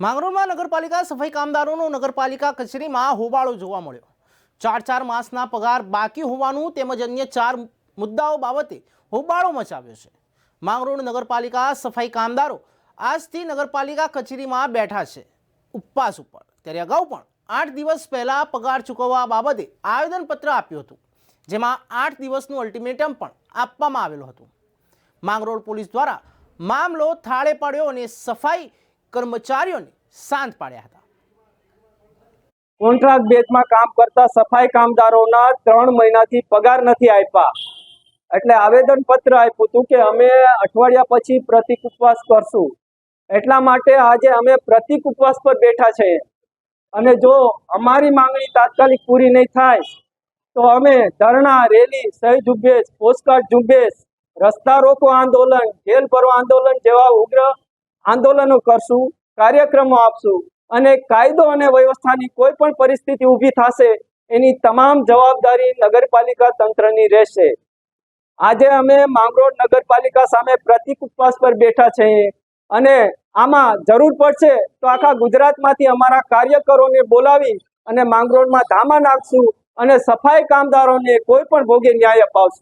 માંગરોળમાં નગરપાલિકા સફાઈ કામદારોનો નગરપાલિકા કચેરીમાં હોબાળો જોવા મળ્યો. ચાર ચાર માસના પગાર બાકી હોવાનું તેમજ અન્ય ચાર મુદ્દાઓ બાબતે હોબાળો મચાવ્યો છે. માંગરોળ નગરપાલિકા સફાઈ કામદારો આજથી નગરપાલિકા કચેરીમાં બેઠા છે ઉપવાસ ઉપર. ત્યારે અગાઉ પણ આઠ દિવસ પહેલાં પગાર ચૂકવવા બાબતે આવેદનપત્ર આપ્યું હતું, જેમાં આઠ દિવસનું અલ્ટિમેટમ પણ આપવામાં આવેલું હતું. માંગરોળ પોલીસ દ્વારા મામલો થાળે પાડ્યો અને સફાઈ કર્મચારીઓને શાંત પાડ્યા હતા. કોન્ટ્રાક્ટ બેઝમાં કામ કરતા સફાઈ કામદારોના ત્રણ મહિનાથી પગાર નથી આપ્યા. એટલે આવેદન પત્ર આપ્યું હતું કે અમે અઠવાડિયા પછી પ્રતિક ઉપવાસ કરશું. એટલા માટે આજે અમે પ્રતિક ઉપવાસ પર બેઠા છે. અને જો અમારી માંગણી તાત્કાલિક પૂરી નહીં થાય, તો અમે ધરણા, રેલી સહી ઝુંબેશ પોસ્ટકાર્ડ ઝુંબેશ, રસ્તા રોકો આંદોલન, જેલ ભરો આંદોલન જેવા ઉગ્ર આંદોલનો કરશું, કાર્યક્રમો આપશું અને કાયદો અને વ્યવસ્થાની કોઈ પણ પરિસ્થિતિ ઊભી થશે, એની તમામ જવાબદારી નગરપાલિકા તંત્રની રહેશે. આજે અમે માંગરોળ નગરપાલિકા સામે પ્રતિક ઉપવાસ પર બેઠા છીએ અને આમાં જરૂર પડશે તો આખા ગુજરાતમાંથી અમારા કાર્યકરોને બોલાવી અને માંગરોળમાં ધામા નાખશું અને સફાઈ કામદારોને કોઈ પણ ભોગે ન્યાય અપાવશું.